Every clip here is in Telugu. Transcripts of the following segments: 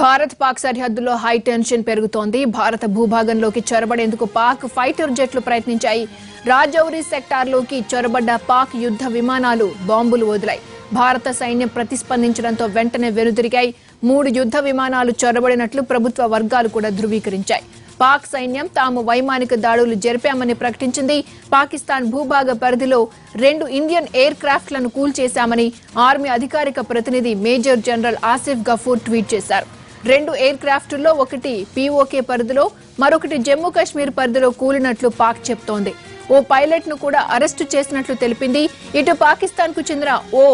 భారత్ పాక్ సరిహద్దులో హై టెన్షన్ పెరుగుతోంది. భారత భూభాగంలోకి చొరబడేందుకు పాక్ ఫైటర్ జెట్లు ప్రయత్నించాయి. రాజౌరి సెక్టార్లోకి చొరబడ్డ పాక్ యుద్ధ విమానాలు బాంబులు వదిలాయి. భారత సైన్యం ప్రతిస్పందించడంతో వెంటనే వెనుదిరిగాయి. మూడు యుద్ధ విమానాలు చొరబడినట్లు ప్రభుత్వ వర్గాలు కూడా ధృవీకరించాయి. పాక్ సైన్యం తాము వైమానిక దాడులు జరిపామని ప్రకటించింది. పాకిస్తాన్ భూభాగ పరిధిలో రెండు ఇండియన్ ఎయిర్ క్రాఫ్ట్లను కూల్చేశామని ఆర్మీ అధికారిక ప్రతినిధి major general Asif Ghafoor tweet చేశారు. రెండు ఎయిర్ క్రాఫ్ట్లో ఒకటి పీఓకే పరిధిలో మరొకటి జమ్మూ కాశ్మీర్ పరిధిలో కూలినట్లు పాక్ చెప్తోంది. ఓ పైలట్ను కూడా అరెస్టు చేసినట్లు తెలిపింది. ఇటు పాకిస్తాన్కు చెందిన ఓ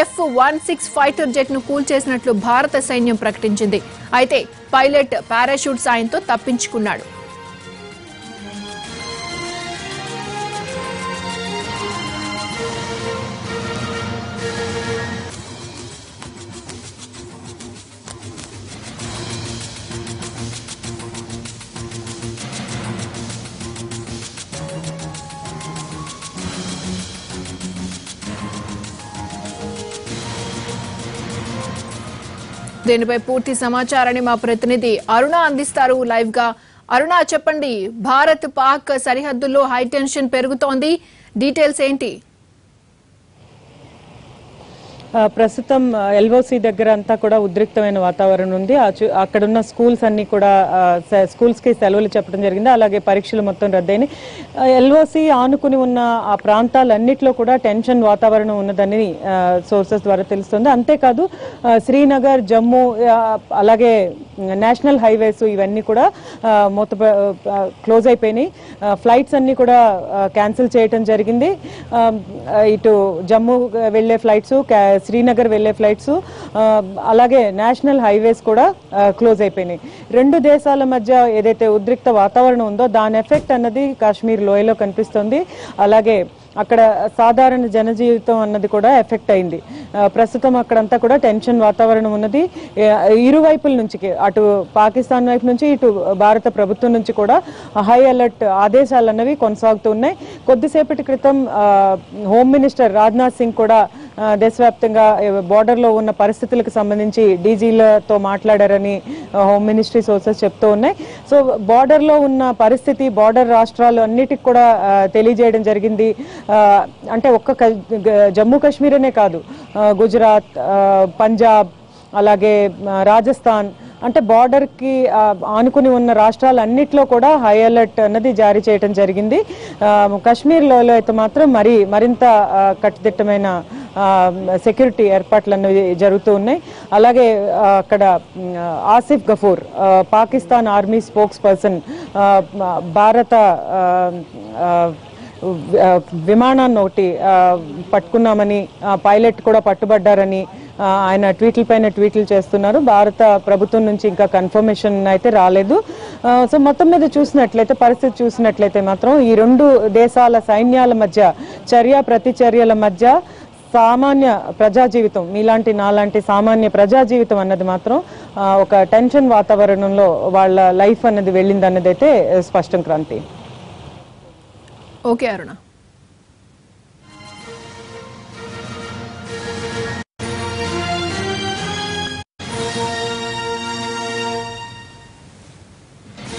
ఎఫ్ వన్ సిక్స్ ఫైటర్ జెట్ను కూల్చేసినట్లు భారత సైన్యం ప్రకటించింది. అయితే పైలట్ పారాషూట్ సాయంతో తప్పించుకున్నాడు. దీనిపై పూర్తి సమాచారాన్ని మా ప్రతినిధి అరుణ అందిస్తారు. లైవ్గా అరుణ చెప్పండి. భారత్ పాక్ సరిహద్దుల్లో హైటెన్షన్ పెరుగుతోంది. డీటెయిల్స్ ఏంటి? ప్రస్తుతం ఎల్ఓసి దగ్గర అంతా కూడా ఉద్రిక్తమైన వాతావరణం ఉంది. ఆ అక్కడున్న స్కూల్స్ అన్ని కూడా స్కూల్స్కి స్కూల్స్కి సెలవులు చెప్పడం జరిగింది. అలాగే పరీక్షలు మొత్తం రద్దయినాయి. ఎల్ఓసి ఆనుకుని ఉన్న ఆ ప్రాంతాలన్నిట్లో కూడా టెన్షన్ వాతావరణం ఉన్నదని సోర్సెస్ ద్వారా తెలుస్తుంది. అంతేకాదు శ్రీనగర్ జమ్మూ అలాగే నేషనల్ హైవేస్ ఇవన్నీ కూడా మూత క్లోజ్ అయిపోయినాయి. ఫ్లైట్స్ అన్ని కూడా క్యాన్సిల్ చేయటం జరిగింది. ఇటు జమ్మూ వెళ్ళే ఫ్లైట్స్ శ్రీనగర్ వెళ్ళే ఫ్లైట్స్ అలాగే నేషనల్ హైవేస్ కూడా క్లోజ్ అయిపోయినాయి. రెండు దేశాల మధ్య ఏదైతే ఉద్రిక్త వాతావరణం ఉందో దాని ఎఫెక్ట్ అన్నది కాశ్మీర్ లోయలో కనిపిస్తుంది. అలాగే అక్కడ సాధారణ జనజీవితం అన్నది కూడా ఎఫెక్ట్ అయింది. ప్రస్తుతం అక్కడంతా కూడా టెన్షన్ వాతావరణం ఉన్నది. ఇరువైపుల నుంచి అటు పాకిస్తాన్ వైపు నుంచి ఇటు భారత ప్రభుత్వం నుంచి కూడా హై అలర్ట్ ఆదేశాలు అన్నవి కొనసాగుతున్నాయి కొద్దిసేపటి క్రితం హోమ్ మినిస్టర్ రాజ్నాథ్ సింగ్ కూడా దేశవ్యాప్తంగా బార్డర్లో ఉన్న పరిస్థితులకు సంబంధించి డీజీలతో మాట్లాడారని హోమ్ మినిస్ట్రీ సోర్సెస్ చెప్తూ ఉన్నాయి. సో బార్డర్లో ఉన్న పరిస్థితి బార్డర్ రాష్ట్రాలు అన్నిటికి కూడా తెలియజేయడం జరిగింది. అంటే ఒక్క జమ్మూ కాశ్మీర్ అనే కాదు గుజరాత్ పంజాబ్ అలాగే రాజస్థాన్ అంటే బార్డర్కి ఆనుకుని ఉన్న రాష్ట్రాలన్నింటిలో కూడా హై అలర్ట్ అన్నది జారీ చేయడం జరిగింది. కాశ్మీర్లో అయితే మాత్రం మరి మరింత కట్టుదిట్టమైన సెక్యూరిటీ ఏర్పాట్లు జరుగుతూ ఉన్నాయి. అలాగే అక్కడ Asif Ghafoor Pakistan army spokesperson భారత విమానాన్ని ఒకటి పట్టుకున్నామని పైలట్ కూడా పట్టుబడ్డారని ఆయన ట్వీట్ల పైన ట్వీట్లు చేస్తున్నారు. భారత ప్రభుత్వం నుంచి ఇంకా కన్ఫర్మేషన్ అయితే రాలేదు. సో మొత్తం మీద చూసినట్లయితే పరిస్థితి చూసినట్లయితే మాత్రం ఈ రెండు దేశాల సైన్యాల మధ్య చర్య ప్రతిచర్యల మధ్య సామాన్య ప్రజా జీవితం మీలాంటి నాలాంటి సామాన్య ప్రజా జీవితం అన్నది మాత్రం ఆ, ఒక టెన్షన్ వాతావరణంలో వాళ్ళ లైఫ్ అన్నది వెళ్ళింది అన్నది అయితే స్పష్టం క్రాంతి. ఓకే అరుణ.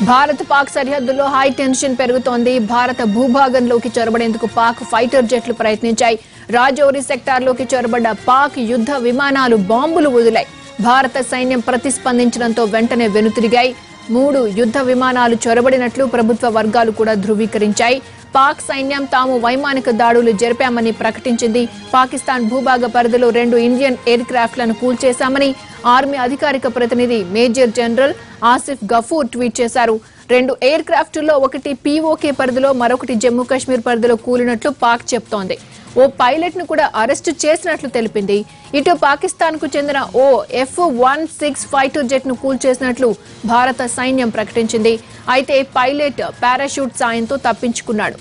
భారత్ పాక్ సరిహద్దుల్లో హై టెన్షన్ పెరుగుతోంది. భారత భూభాగంలోకి చొరబడేందుకు పాక్ ఫైటర్ జెట్లు ప్రయత్నించాయి. రాజౌరి సెక్టార్లోకి చొరబడ్డ పాక్ యుద్ధ విమానాలు బాంబులు వదిలాయి. భారత సైన్యం ప్రతిస్పందించడంతో వెంటనే వెనుతిరిగాయి. మూడు యుద్ధ విమానాలు చొరబడినట్లు ప్రభుత్వ వర్గాలు కూడా ధృవీకరించాయి. పాక్ సైన్యం తాము వైమానిక దాడులు జరిపామని ప్రకటించింది. పాకిస్తాన్ భూభాగ పరిధిలో రెండు ఇండియన్ ఎయిర్ క్రాఫ్ట్లను కూల్చేశామని ఆర్మీ అధికారిక ప్రతినిధి major general Asif Ghafoor tweet చేశారు. రెండు ఎయిర్ క్రాఫ్ట్లో ఒకటి పీఓకే పరిధిలో మరొకటి జమ్మూ కాశ్మీర్ పరిధిలో కూలినట్లు పాక్ చెప్తోంది. ఓ పైలట్ను కూడా అరెస్టు చేసినట్లు తెలిపింది. ఇటు పాకిస్తాన్కు చెందిన ఓ ఎఫ్ వన్ సిక్స్ ఫైటర్ జెట్ను కూల్చేసినట్లు భారత సైన్యం ప్రకటించింది. అయితే పైలట్ పారాషూట్ సాయంతో తప్పించుకున్నాడు.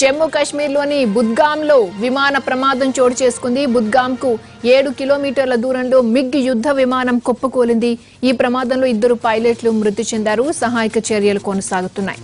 జమ్మూ కాశ్మీర్లోని బుద్గాంలో విమాన ప్రమాదం చోటు చేసుకుంది. బుద్గాంకు ఏడు కిలోమీటర్ల దూరంలో మిగ్ యుద్ధ విమానం కుప్పకూలింది. ఈ ప్రమాదంలో ఇద్దరు పైలట్లు మృతి చెందారు. సహాయక చర్యలు కొనసాగుతున్నాయి.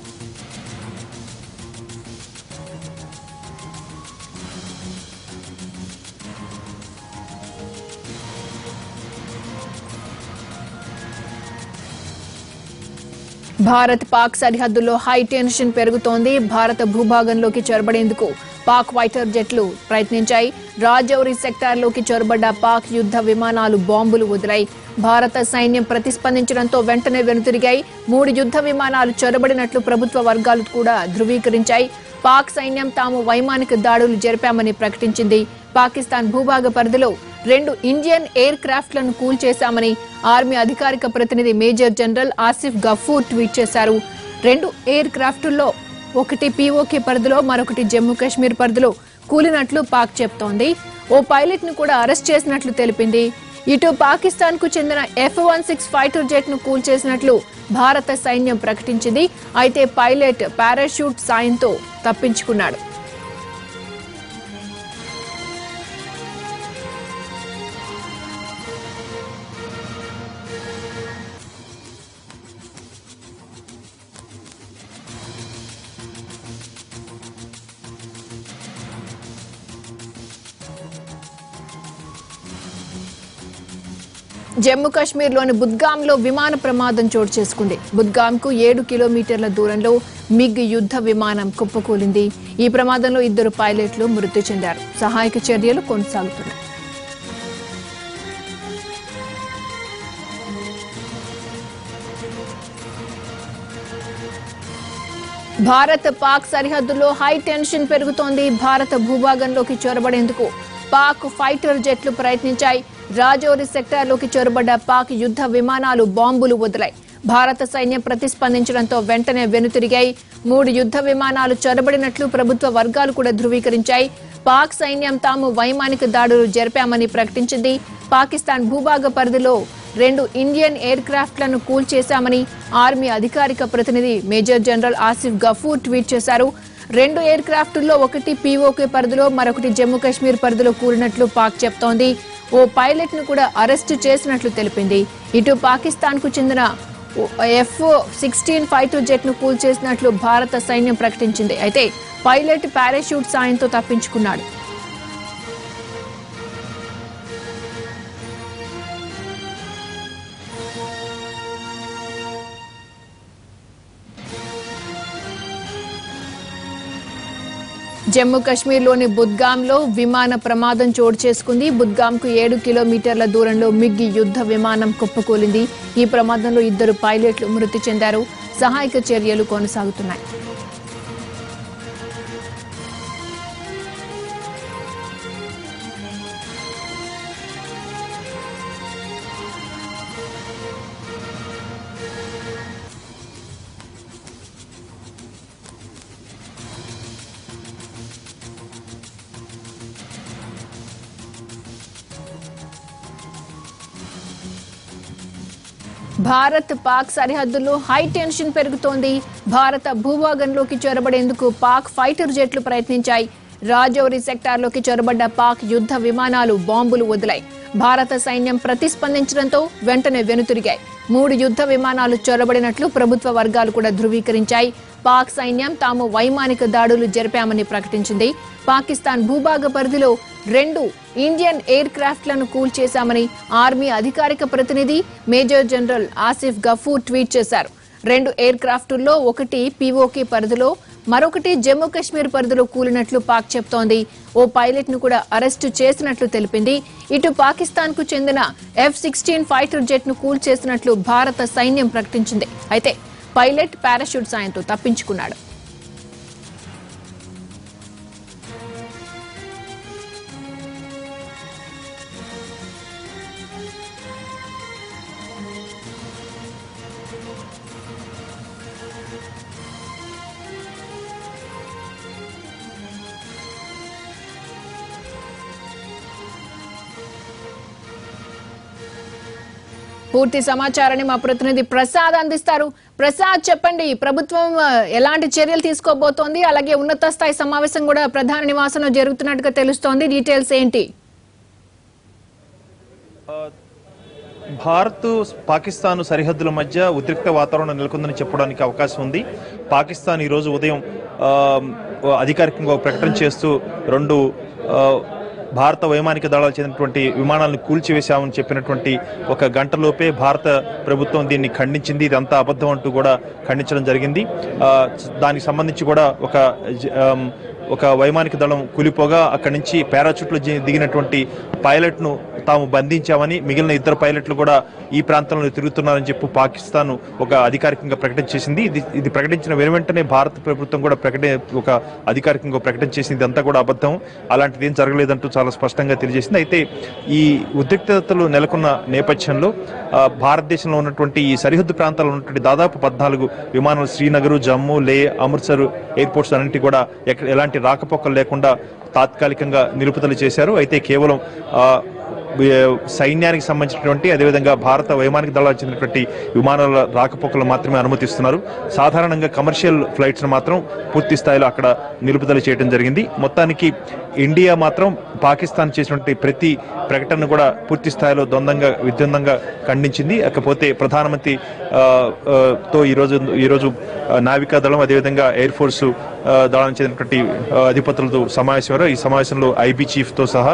భారత్ పాక్ సరిహద్దుల్లో హై టెన్షన్ పెరుగుతోంది. భారత భూభాగంలోకి చొరబడేందుకు పాక్ ఫైటర్ జెట్లు ప్రయత్నించాయి. రాజౌరి సెక్టార్లోకి చొరబడ్డ పాక్ యుద్ధ విమానాలు బాంబులు వదిలాయి. భారత సైన్యం ప్రతిస్పందించడంతో వెంటనే వెనుతిరిగాయి. మూడు యుద్ధ విమానాలు చొరబడినట్లు ప్రభుత్వ వర్గాలు కూడా ధృవీకరించాయి. పాక్ సైన్యం తాము వైమానిక దాడులు జరిపామని ప్రకటించింది. పాకిస్తాన్ భూభాగ పరిధిలో రెండు ఇండియన్ ఎయిర్ క్రాఫ్ట్లను కూల్చేశామని ఆర్మీ అధికారిక ప్రతినిధి major general Asif Ghafoor tweet చేశారు. రెండు ఎయిర్ క్రాఫ్టుల్లో ఒకటి పీఓకే పరిధిలో మరొకటి జమ్మూ కాశ్మీర్ పరిధిలో కూలినట్లు పాక్ చెప్తోంది. ఓ పైలట్ను కూడా అరెస్ట్ చేసినట్లు తెలిపింది. ఇటు పాకిస్తాన్కు చెందిన ఎఫ్ వన్ సిక్స్ ఫైటర్ జెట్ను కూల్చేసినట్లు భారత సైన్యం ప్రకటించింది. అయితే పైలట్ పారాషూట్ సాయంతో తప్పించుకున్నాడు. జమ్మూ కాశ్మీర్లోని బుద్గాంలో విమాన ప్రమాదం చోటు చేసుకుంది. బుద్గాంకు ఏడు కిలోమీటర్ల దూరంలో మిగ్ యుద్ధ విమానం కుప్పకూలింది. ఈ ప్రమాదంలో ఇద్దరు పైలట్లు మృతి చెందారు. సహాయక చర్యలు కొనసాగుతున్నాయి. భారత్ పాక్ సరిహద్దులో హై టెన్షన్ పెరుగుతోంది. భారత భూభాగంలోకి చొరబడేందుకు పాక్ ఫైటర్ జెట్లు ప్రయత్నించాయి. రాజౌరి సెక్టార్లోకి చొరబడ్డ పాక్ యుద్ధ విమానాలు బాంబులు వదిలాయి. భారత సైన్యం ప్రతిస్పందించడంతో వెంటనే వెనుతిరిగాయి. మూడు యుద్ధ విమానాలు చొరబడినట్లు ప్రభుత్వ వర్గాలు కూడా ధృవీకరించాయి. పాక్ సైన్యం తాము వైమానిక దాడులు జరిపామని ప్రకటించింది. పాకిస్తాన్ భూభాగ పరిధిలో రెండు ఇండియన్ ఎయిర్ క్రాఫ్ట్లను కూల్చేశామని ఆర్మీ అధికారిక ప్రతినిధి major general Asif Ghafoor tweet చేశారు. రెండు ఎయిర్ క్రాఫ్టుల్లో ఒకటి పీఓకే పరిధిలో మరొకటి జమ్మూ కాశ్మీర్ పరిధిలో కూలినట్లు పాక్ చెప్తోంది. ఓ పైలట్ను కూడా అరెస్టు చేసినట్లు తెలిపింది. ఇటు పాకిస్తాన్కు చెందిన ఎఫ్ సిక్స్టీన్ ఫైటర్ జెట్ను కూల్చేసినట్లు భారత సైన్యం ప్రకటించింది. అయితే పైలట్ పారాషూట్ సాయంతో తప్పించుకున్నాడు. జమ్మూ కాశ్మీర్లోని బుద్గాంలో విమాన ప్రమాదం చోటు చేసుకుంది. బుద్గాంకు ఏడు కిలోమీటర్ల దూరంలో మిగ్గి యుద్ధ విమానం కుప్పకూలింది. ఈ ప్రమాదంలో ఇద్దరు పైలట్లు మృతి చెందారు. సహాయక చర్యలు కొనసాగుతున్నాయి. భారత్ పాక్ సరిహద్దుల్లో హై టెన్షన్ పెరుగుతోంది. భారత భూభాగంలోకి చొరబడేందుకు పాక్ ఫైటర్ జెట్లు ప్రయత్నించాయి. రాజౌరి సెక్టార్లోకి చొరబడ్డ పాక్ యుద్ధ విమానాలు బాంబులు వదిలాయి. భారత సైన్యం ప్రతిస్పందించడంతో వెంటనే వెనుతిరిగాయి. మూడు యుద్ధ విమానాలు చొరబడినట్లు ప్రభుత్వ వర్గాలు కూడా ధృవీకరించాయి. పాక్ సైన్యం తాము వైమానిక దాడులు జరిపామని ప్రకటించింది. పాకిస్తాన్ భూభాగ పరిధిలో రెండు ఇండియన్ ఎయిర్ క్రాఫ్ట్లను కూల్చేశామని ఆర్మీ అధికారిక ప్రతినిధి major general Asif Ghafoor tweet చేశారు. రెండు ఎయిర్ క్రాఫ్టుల్లో ఒకటి పీఓకే పరిధిలో మరొకటి జమ్మూ కాశ్మీర్ పరిధిలో కూలినట్లు పాక్ చెప్తోంది. ఓ పైలట్ను కూడా అరెస్టు చేసినట్లు తెలిపింది. ఇటు పాకిస్తాన్కు చెందిన ఎఫ్ సిక్స్టీన్ ఫైటర్ జెట్ను కూల్చేసినట్లు భారత సైన్యం ప్రకటించింది. అయితే పైలట్ పారాషూట్ సాయంతో తప్పించుకున్నాడు. పూర్తి సమాచారాన్ని మా ప్రతినిధి ప్రసాద్ అందిస్తారు. ప్రసాద్ చెప్పండి ప్రభుత్వం ఎలాంటి చర్యలు తీసుకోబోతోంది? అలాగే ఉన్నత స్థాయి సమావేశం కూడా ప్రధాన నివాసంలో జరుగుతున్నట్టుగా తెలుస్తోంది. డీటెయిల్స్ ఏంటి? భారత్ పాకిస్తాన్ సరిహద్దుల మధ్య ఉద్రిక్త వాతావరణం నెలకొందని చెప్పడానికి అవకాశం ఉంది. పాకిస్తాన్ ఈరోజు ఉదయం అధికారికంగా ప్రకటన చేస్తూ రెండు భారత వైమానిక దళాలు చెందినటువంటి విమానాలను కూల్చివేశామని చెప్పినటువంటి ఒక గంటలోపే భారత ప్రభుత్వం దీన్ని ఖండించింది. ఇదంతా అబద్ధం అంటూ కూడా ఖండించడం జరిగింది. దానికి సంబంధించి కూడా ఒక జ- ఒక వైమానిక దళం కూలిపోగా అక్కడి నుంచి పారాచూట్లు దిగినటువంటి పైలట్ను తాము బంధించామని మిగిలిన ఇద్దరు పైలట్లు కూడా ఈ ప్రాంతంలో తిరుగుతున్నారని చెప్పి పాకిస్తాన్ ఒక అధికారికంగా ప్రకటన చేసింది. ఇది ఇది ప్రకటించిన వెను వెంటనే భారత ప్రభుత్వం కూడా ప్రకటన ఒక అధికారికంగా ప్రకటన చేసింది. ఇదంతా కూడా అబద్ధం. అలాంటిది ఏం జరగలేదంటూ చాలా స్పష్టంగా తెలియజేసింది. అయితే ఈ ఉద్రిక్తతలు నెలకొన్న నేపథ్యంలో భారతదేశంలో ఉన్నటువంటి ఈ సరిహద్దు ప్రాంతాల్లో ఉన్నటువంటి దాదాపు పద్నాలుగు విమానాలు శ్రీనగర్ జమ్మూ లే అమృత్సర్ ఎయిర్పోర్ట్స్ అన్నింటి కూడా ఎక్కడ ఎలాంటి రాకపోకలు లేకుండా తాత్కాలికంగా నిలుపుదల చేశారు. అయితే కేవలం సైన్యానికి సంబంధించినటువంటి అదేవిధంగా భారత వైమానిక దళాలకు చెందినటువంటి విమానాల రాకపోకలు మాత్రమే అనుమతిస్తున్నారు. సాధారణంగా కమర్షియల్ ఫ్లైట్స్ను మాత్రం పూర్తి స్థాయిలో అక్కడ నిలుపుదల చేయడం జరిగింది. మొత్తానికి ఇండియా మాత్రం పాకిస్తాన్ చేసినటువంటి ప్రతి ప్రకటన కూడా పూర్తి స్థాయిలో ద్వందంగా విద్వందంగా ఖండించింది. కాకపోతే ప్రధానమంత్రి తో ఈరోజు ఈరోజు నావికా దళం అదేవిధంగా ఎయిర్ ఫోర్సు దళానికి చెందినటువంటి అధిపతులతో సమావేశమయ్యారు ఈ సమావేశంలో ఐబీ చీఫ్తో సహా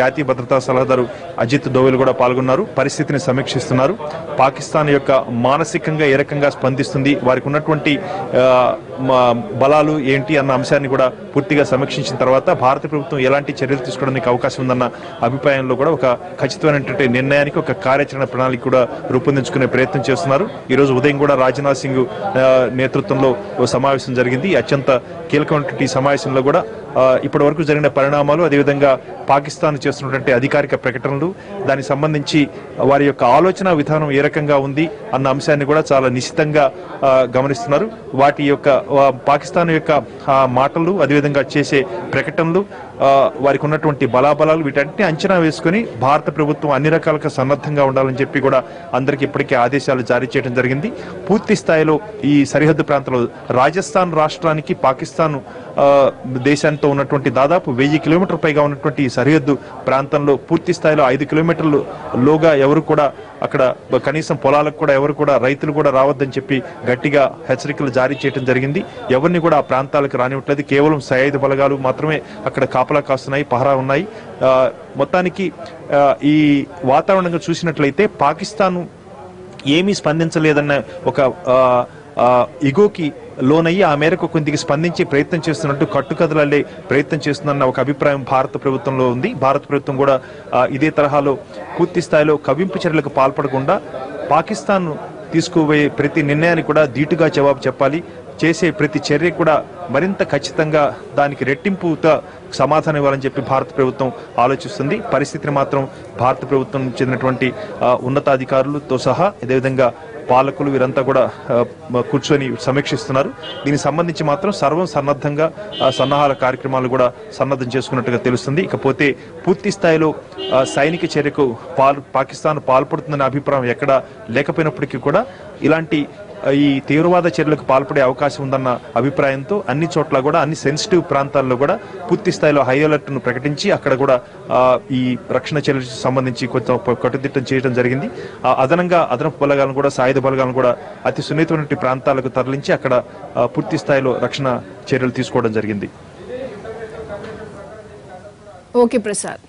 జాతీయ భద్రతా సలహాదారు అజిత్ దోవెల్ కూడా పాల్గొన్నారు. పరిస్థితిని సమీక్షిస్తున్నారు. పాకిస్తాన్ యొక్క మానసికంగా ఏ రకంగా స్పందిస్తుంది? వారికి ఉన్నటువంటి బలాలు ఏంటి అన్న అంశాన్ని కూడా పూర్తిగా సమీక్షించిన తర్వాత భారత ప్రభుత్వం ఎలాంటి చర్యలు తీసుకోవడానికి అవకాశం ఉందన్న అభిప్రాయంలో కూడా ఒక ఖచ్చితమైనటువంటి నిర్ణయానికి ఒక కార్యాచరణ ప్రణాళిక కూడా రూపొందించుకునే ప్రయత్నం చేస్తున్నారు. ఈరోజు ఉదయం కూడా రాజ్నాథ్ సింగ్ నేతృత్వంలో ఓ సమావేశం జరిగింది. అత్యంత కీలకమైనటువంటి సమావేశంలో కూడా ఇప్పటి వరకు జరిగిన పరిణామాలు అదేవిధంగా పాకిస్తాన్ చేస్తున్నటువంటి అధికారిక ప్రకటనలు దానికి సంబంధించి వారి యొక్క ఆలోచన విధానం ఏ రకంగా ఉంది అన్న అంశాన్ని కూడా చాలా నిశ్చితంగా గమనిస్తున్నారు. వాటి యొక్క పాకిస్తాన్ యొక్క మాటలు అదేవిధంగా చేసే ప్రకటనలు వారికి ఉన్నటువంటి బలాబలాలు వీటన్నిటిని అంచనా వేసుకుని భారత ప్రభుత్వం అన్ని రకాలుగా సన్నద్ధంగా ఉండాలని చెప్పి కూడా అందరికీ ఇప్పటికే ఆదేశాలు జారీ చేయడం జరిగింది. పూర్తి స్థాయిలో ఈ సరిహద్దు ప్రాంతంలో రాజస్థాన్ రాష్ట్రానికి పాకిస్తాన్ దేశంతో దేశాంతో ఉన్నటువంటి దాదాపు వెయ్యి కిలోమీటర్ పైగా ఉన్నటువంటి ఈ సరిహద్దు ప్రాంతంలో పూర్తి స్థాయిలో ఐదు కిలోమీటర్లు లోగా ఎవరు కూడా అక్కడ కనీసం పొలాలకు కూడా ఎవరు కూడా రైతులు కూడా రావద్దని చెప్పి గట్టిగా హెచ్చరికలు జారీ చేయడం జరిగింది. ఎవరిని కూడా ఆ ప్రాంతాలకు రానివ్వట్లేదు. కేవలం సాయుధ బలగాలు మాత్రమే అక్కడ కాపలా కాస్తున్నాయి పహరా ఉన్నాయి. మొత్తానికి ఈ వాతావరణంగా చూసినట్లయితే పాకిస్తాన్ ఏమీ స్పందించలేదన్న ఒక ఇగోకి లోనయ్యి ఆ మేరకు కొద్దిగా స్పందించి ప్రయత్నం చేస్తున్నట్టు కట్టుకథలల్లే ప్రయత్నం చేస్తుందన్న ఒక అభిప్రాయం భారత ప్రభుత్వంలో ఉంది. భారత ప్రభుత్వం కూడా ఇదే తరహాలో పూర్తి స్థాయిలో కవింపు చర్యలకు పాల్పడకుండా పాకిస్తాన్ తీసుకుపోయే ప్రతి నిర్ణయానికి కూడా ధీటుగా జవాబు చెప్పాలి. చేసే ప్రతి చర్య కూడా మరింత ఖచ్చితంగా దానికి రెట్టింపుతో సమాధానం ఇవ్వాలని చెప్పి భారత ప్రభుత్వం ఆలోచిస్తుంది. పరిస్థితిని మాత్రం భారత ప్రభుత్వం చెందినటువంటి ఉన్నతాధికారులతో సహా అదేవిధంగా పాలకులు వీరంతా కూడా కూర్చొని సమీక్షిస్తున్నారు. దీనికి సంబంధించి మాత్రం సర్వం సన్నద్ధంగా సన్నాహాల కార్యక్రమాలు కూడా సన్నద్ధం చేసుకున్నట్టుగా తెలుస్తుంది. ఇకపోతే పూర్తి స్థాయిలో సైనిక చర్యకు పాల్ పాకిస్తాన్ పాల్పడుతుందనే అభిప్రాయం ఎక్కడ లేకపోయినప్పటికీ కూడా ఇలాంటి ఈ తీవ్రవాద చర్యలకు పాల్పడే అవకాశం ఉందన్న అభిప్రాయంతో అన్ని చోట్ల కూడా అన్ని సెన్సిటివ్ ప్రాంతాల్లో కూడా పూర్తి స్థాయిలో హై అలర్ట్ను ప్రకటించి అక్కడ కూడా ఈ రక్షణ చర్యలకు సంబంధించి కొంచెం కట్టుదిట్టం చేయడం జరిగింది. అదనంగా అదనపు బలగాలను కూడా సాయుధ బలగాలను కూడా అతి సున్నితమైన ప్రాంతాలకు తరలించి అక్కడ పూర్తి స్థాయిలో రక్షణ చర్యలు తీసుకోవడం జరిగింది. ఓకే ప్రసాద్.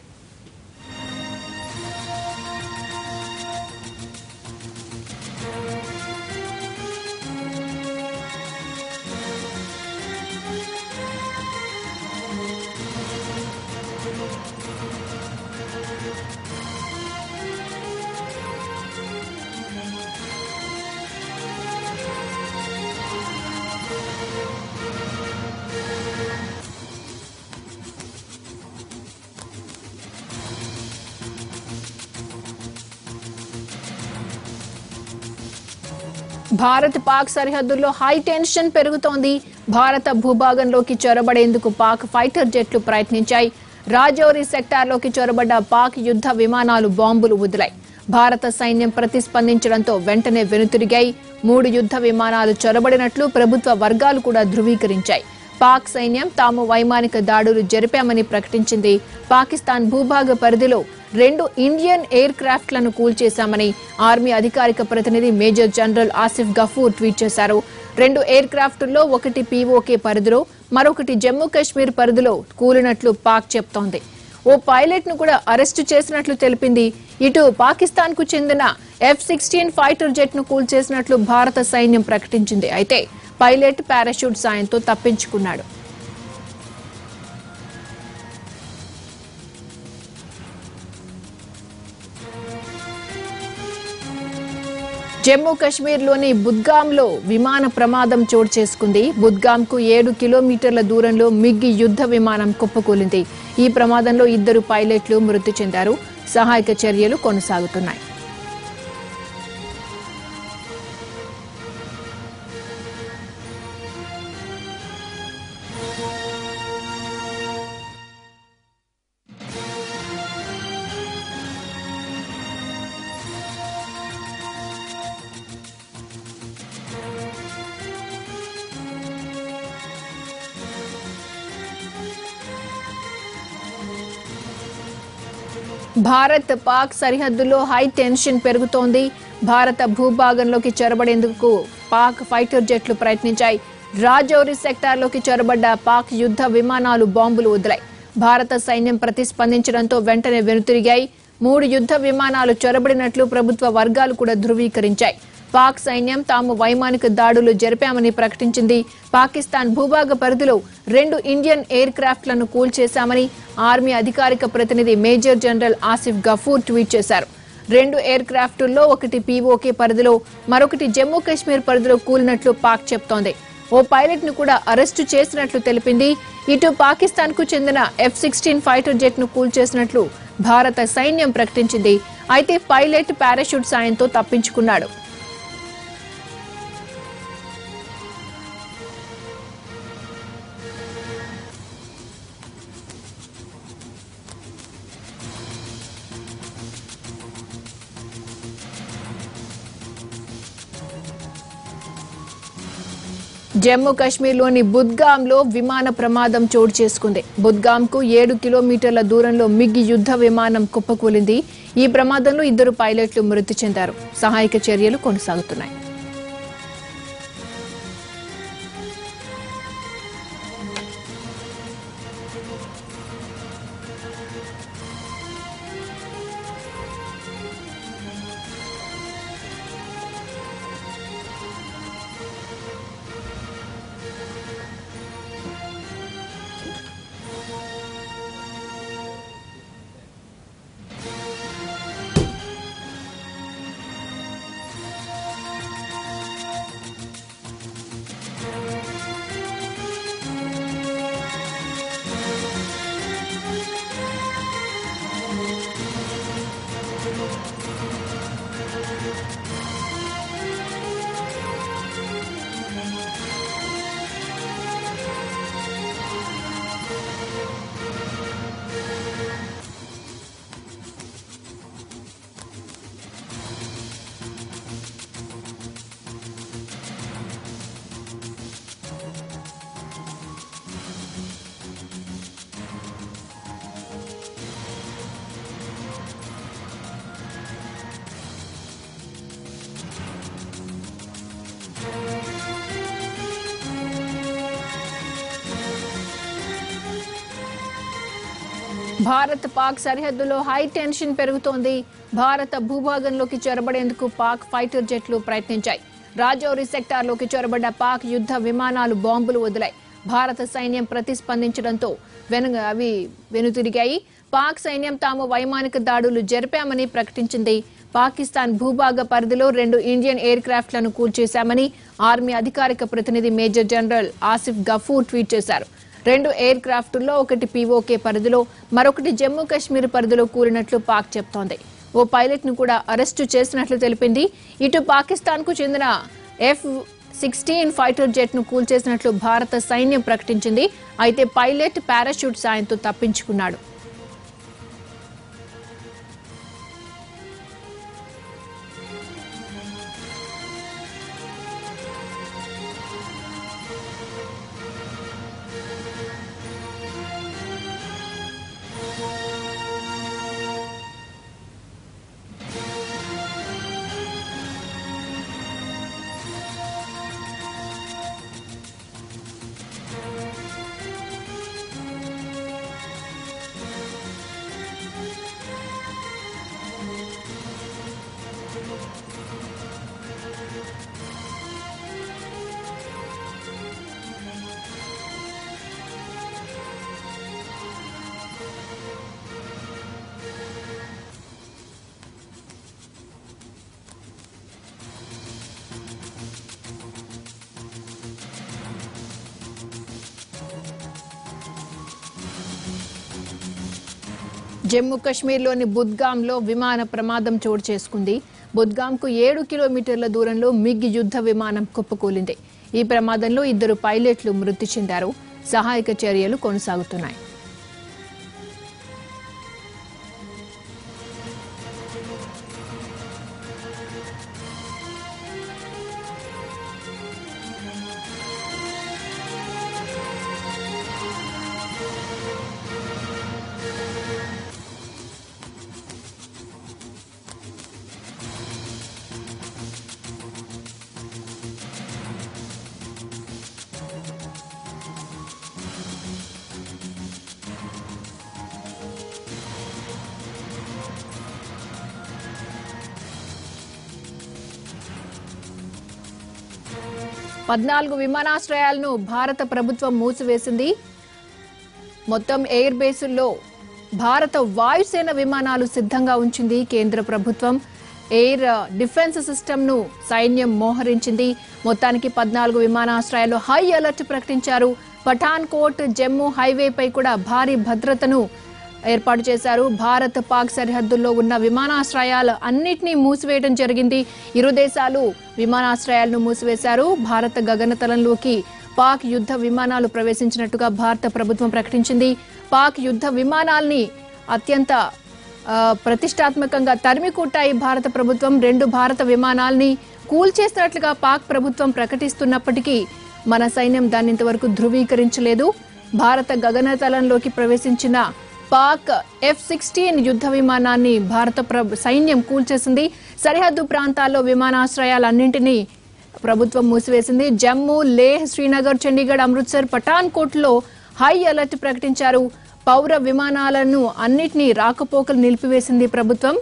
భారత్ పాక్ సరిహద్దుల్లో హై టెన్షన్ పెరుగుతోంది. భారత భూభాగంలోకి చొరబడేందుకు పాక్ ఫైటర్ జెట్లు ప్రయత్నించాయి. రాజౌరి సెక్టార్లోకి చొరబడ్డ పాక్ యుద్ధ విమానాలు బాంబులు వదిలాయి భారత సైన్యం ప్రతిస్పందించడంతో వెంటనే వెనుతిరిగాయి. మూడు యుద్ధ విమానాలు చొరబడినట్లు ప్రభుత్వ వర్గాలు కూడా ధృవీకరించాయి. పాక్ సైన్యం తాము వైమానిక దాడులు జరిపామని ప్రకటించింది. పాకిస్తాన్ భూభాగ పరిధిలో రెండు ఇండియన్ ఎయిర్ క్రాఫ్ట్లను కూల్చేశామని ఆర్మీ అధికారిక ప్రతినిధి major general Asif Ghafoor tweet చేశారు. రెండు ఎయిర్ క్రాఫ్టుల్లో ఒకటి పీఓకే పరిధిలో మరొకటి జమ్మూ కాశ్మీర్ పరిధిలో కూలినట్లు పాక్ చెప్తోంది. ఓ పైలట్ను కూడా అరెస్టు చేసినట్లు తెలిపింది. ఇటు పాకిస్తాన్కు చెందిన ఎఫ్ సిక్స్టీన్ ఫైటర్ జెట్ను కూల్చేసినట్లు భారత సైన్యం ప్రకటించింది. అయితే పైలట్ పారాషూట్ సాయంతో తప్పించుకున్నాడు. జమ్మూ కాశ్మీర్లోని బుద్గాంలో విమాన ప్రమాదం చోటు చేసుకుంది. బుద్గాంకు ఏడు కిలోమీటర్ల దూరంలో మిగ్గి యుద్ధ విమానం కుప్పకూలింది. ఈ ప్రమాదంలో ఇద్దరు పైలట్లు మృతి చెందారు. సహాయక చర్యలు కొనసాగుతున్నాయి. భారత్ పాక్ సరిహద్దులో హై టెన్షన్ పెరుగుతోంది. భారత భూభాగంలోకి చొరబడేందుకు పాక్ ఫైటర్ జెట్లు ప్రయత్నించాయి. రాజౌరి సెక్టార్లోకి చొరబడ్డ పాక్ యుద్ధ విమానాలు బాంబులు వదిలాయి. భారత సైన్యం ప్రతిస్పందించడంతో వెంటనే వెనుతిరిగాయి. మూడు యుద్ధ విమానాలు చొరబడినట్లు ప్రభుత్వ వర్గాలు కూడా ధృవీకరించాయి. పాక్ సైన్యం తాము వైమానిక దాడులు జరిపామని ప్రకటించింది. పాకిస్తాన్ భూభాగ పరిధిలో రెండు ఇండియన్ ఎయిర్ క్రాఫ్ట్లను కూల్చేశామని ఆర్మీ అధికారిక ప్రతినిధి major general Asif Ghafoor tweet చేశారు. రెండు ఎయిర్ క్రాఫ్టుల్లో ఒకటి పీఓకే పరిధిలో మరొకటి జమ్మూ కాశ్మీర్ పరిధిలో కూలినట్లు పాక్ చెప్తోంది. ఓ పైలట్ను కూడా అరెస్టు చేసినట్లు తెలిపింది. ఇటు పాకిస్తాన్కు చెందిన ఎఫ్ సిక్స్టీన్ ఫైటర్ జెట్ను కూల్చేసినట్లు భారత సైన్యం ప్రకటించింది. అయితే పైలట్ పారాషూట్ సాయంతో తప్పించుకున్నాడు. జమ్మూ కాశ్మీర్లోని బుద్గాంలో విమాన ప్రమాదం చోటు చేసుకుంది. బుద్గాంకు ఏడు కిలోమీటర్ల దూరంలో మిగ్గి యుద్ధ విమానం కుప్పకూలింది. ఈ ప్రమాదంలో ఇద్దరు పైలట్లు మృతి చెందారు. సహాయక చర్యలు కొనసాగుతున్నాయి. భారత్ పాక్ సరిహద్దులో హై టెన్షన్ పెరుగుతోంది. భారత భూభాగంలోకి చొరబడేందుకు పాక్ ఫైటర్ జెట్లు ప్రయత్నించాయి. రాజౌరి సెక్టార్లోకి చొరబడ్డ పాక్ యుద్ధ విమానాలు బాంబులు వదిలాయి. భారత సైన్యం ప్రతిస్పందించడంతో వెనుక అవి వెనుతిరిగాయి. పాక్ సైన్యం తాము వైమానిక దాడులు జరిపామని ప్రకటించింది. పాకిస్తాన్ భూభాగ పరిధిలో రెండు ఇండియన్ ఎయిర్ క్రాఫ్ట్లను కూల్చేశామని ఆర్మీ అధికారిక ప్రతినిధి major general Asif Ghafoor tweet చేశారు. రెండు ఎయిర్ క్రాఫ్టుల్లో ఒకటి పీఓకే పరిధిలో మరొకటి జమ్మూ కాశ్మీర్ పరిధిలో కూలినట్లు పాక్ చెప్తోంది. ఓ పైలట్ను కూడా అరెస్టు చేసినట్లు తెలిపింది. ఇటు పాకిస్తాన్కు చెందిన ఎఫ్ సిక్స్టీన్ ఫైటర్ జెట్ను కూల్చేసినట్లు భారత సైన్యం ప్రకటించింది. అయితే పైలట్ పారాషూట్ సాయంతో తప్పించుకున్నాడు. జమ్మూ కాశ్మీర్లోని బుద్గాంలో విమాన ప్రమాదం చోటు చేసుకుంది. బుద్గాంకు ఏడు కిలోమీటర్ల దూరంలో మిగ్ యుద్ధ విమానం కుప్పకూలింది. ఈ ప్రమాదంలో ఇద్దరు పైలట్లు మృతి చెందారు. సహాయక చర్యలు కొనసాగుతున్నాయి. పద్నాలుగు విమానాశ్రయాలను భారత ప్రభుత్వం మూసివేసింది. మొత్తం ఎయిర్ బేసుల్లో భారత వాయుసేన విమానాలు సిద్ధంగా ఉంచింది కేంద్ర ప్రభుత్వం. ఎయిర్ డిఫెన్స్ సిస్టమ్ను సైన్యం మోహరించింది. మొత్తానికి పద్నాలుగు విమానాశ్రయాలు హై అలర్ట్ ప్రకటించారు. పఠాన్కోట్ జమ్మూ హైవేపై కూడా భారీ భద్రతను ఏర్పాటు చేశారు. భారత్ పాక్ సరిహద్దుల్లో ఉన్న విమానాశ్రయాలు అన్నిటినీ మూసివేయడం జరిగింది. ఇరు దేశాలు విమానాశ్రయాలను మూసివేశారు. భారత గగనతలంలోకి పాక్ యుద్ధ విమానాలు ప్రవేశించినట్టుగా భారత ప్రభుత్వం ప్రకటించింది. పాక్ యుద్ధ విమానాల్ని అత్యంత ప్రతిష్టాత్మకంగా తరిమికొట్టాయి భారత ప్రభుత్వం. రెండు భారత విమానాల్ని కూల్చేసినట్లుగా పాక్ ప్రభుత్వం ప్రకటిస్తున్నప్పటికీ మన సైన్యం దాన్ని ఇంతవరకు ధృవీకరించలేదు. భారత గగనతలంలోకి ప్రవేశించిన పాక్ ఎఫ్ సిక్స్టీన్ యుద్ధ విమానాన్ని భారత సైన్యం కూల్చేసింది. సరిహద్దు ప్రాంతాల్లో విమానాశ్రయాలన్నింటినీ ప్రభుత్వం మూసివేసింది. జమ్మూ లేహ్ శ్రీనగర్ చండీగఢ్ అమృత్సర్ పఠాన్కోట్లో హై అలర్ట్ ప్రకటించారు. పౌర విమానాలను అన్నిటినీ రాకపోకలు నిలిపివేసింది ప్రభుత్వం.